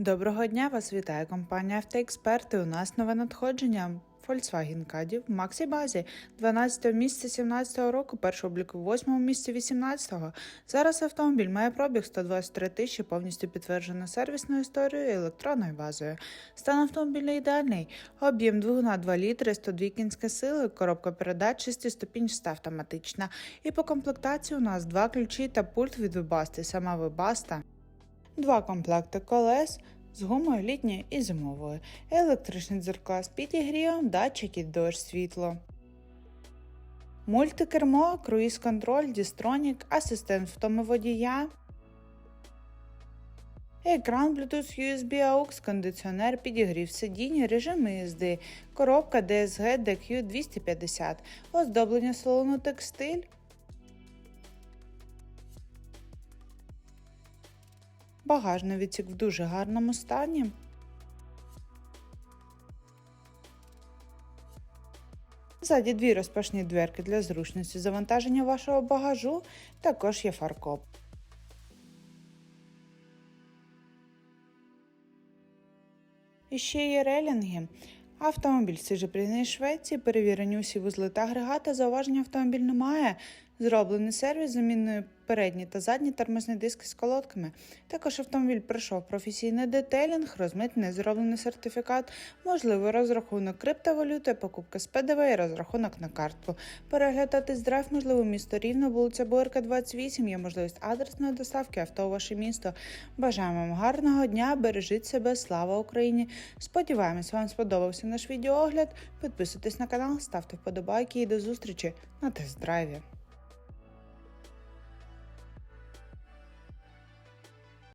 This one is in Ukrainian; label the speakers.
Speaker 1: Доброго дня, вас вітає компанія Автоексперти. У нас нове надходження. Volkswagen Caddy в Максі Базі 12 місяця 17 року, перший облік у 8 місяці 18-го. Зараз автомобіль має пробіг 123 тисячі, повністю підтверджено сервісною історією і електронною базою. Стан автомобіля ідеальний. Об'єм двигуна 2 літри, 102 кінські сили, коробка передач, 6-ступінчаста автоматична. І по комплектації у нас два ключі та пульт від Webaста, сама Webaста. Два комплекти колес з гумою літньою і зимовою, електричні дзеркала з підігрівом, датчики дощ світло. Мультикермо, круїз-контроль, дістронік, асистент втомоводія, екран Bluetooth USB AUX, кондиціонер, підігрів сидіння, режими їзди, коробка DSG DQ 250, оздоблення салону текстиль, Багажний відсік в дуже гарному стані. Ззаді дві розпашні дверки для зручності завантаження вашого багажу, також є фаркоп. І ще є релінги. Автомобіль свіжепрійний Швеції, перевірені усі вузли та агрегати, зауваження автомобіль немає. Зроблений сервіс, заміною передні та задні тормозні диски з колодками. Також автомобіль пройшов професійний детелінг, розмитний зроблений сертифікат, можливий розрахунок криптовалюти, покупка з ПДВ і розрахунок на картку. Переглядати драйв можливо місто Рівно, вулиця Боярка, 28, є можливість адресної доставки авто у ваше місто. Бажаємо вам гарного дня, бережіть себе, слава Україні! Сподіваємось, вам сподобався наш відеоогляд. Підписуйтесь на канал, ставте вподобайки і до зустрічі на тест-драйві.